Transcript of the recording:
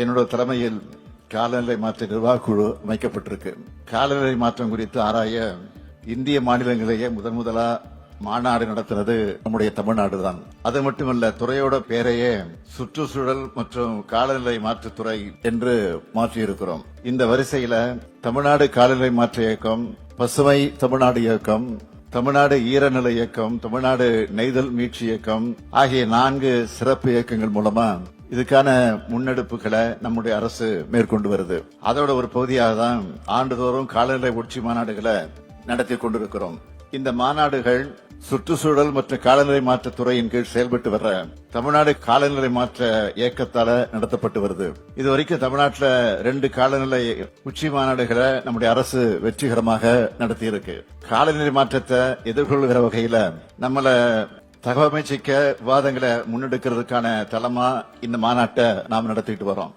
என்னோட தலைமையில் காலநிலை மாற்ற நிர்வாக குழு அமைக்கப்பட்டிருக்கு. காலநிலை மாற்றம் குறித்து ஆராய இந்திய மாநிலங்களிலேயே முதன் முதலா மாநாடு நடத்துறது நம்முடைய தமிழ்நாடு தான். அது மட்டுமல்ல துறையோட பேரையே சுற்றுச்சூழல் மற்றும் காலநிலை மாற்றுத்துறை என்று மாற்றியிருக்கிறோம். இந்த வரிசையில தமிழ்நாடு காலநிலை மாற்ற இயக்கம் பசுமை தமிழ்நாடு இயக்கம் தமிழ்நாடு ஈரநிலை இயக்கம் தமிழ்நாடு நெய்தல் மீட்சி இயக்கம் ஆகிய நான்கு சிறப்பு இயக்கங்கள் மூலமா இதுக்கான முன்னெடுப்புகளை நம்முடைய அரசு மேற்கொண்டு வருது. அதோட ஒரு பகுதியாக தான் ஆண்டுதோறும் காலநிலை உச்சி மாநாடுகளை நடத்தி கொண்டிருக்கிறோம். இந்த மாநாடுகள் சுற்றுச்சூழல் மற்றும் காலநிலை மாற்ற துறையின் கீழ் செயல்பட்டு வர்ற தமிழ்நாடு காலநிலை மாற்ற இயக்கத்தால நடத்தப்பட்டு வருது. இது வரைக்கும் தமிழ்நாட்டில் ரெண்டு காலநிலை உச்சி மாநாடுகளை நம்முடைய அரசு வெற்றிகரமாக நடத்தியிருக்கு. காலநிலை மாற்றத்தை எதிர்கொள்கிற வகையில நம்மள தகவமைச்சிக்க விவாதங்களை முன்னெடுக்கிறதுக்கான தளமா இந்த மாநாட்டை நாம் நடத்திட்டு வரோம்.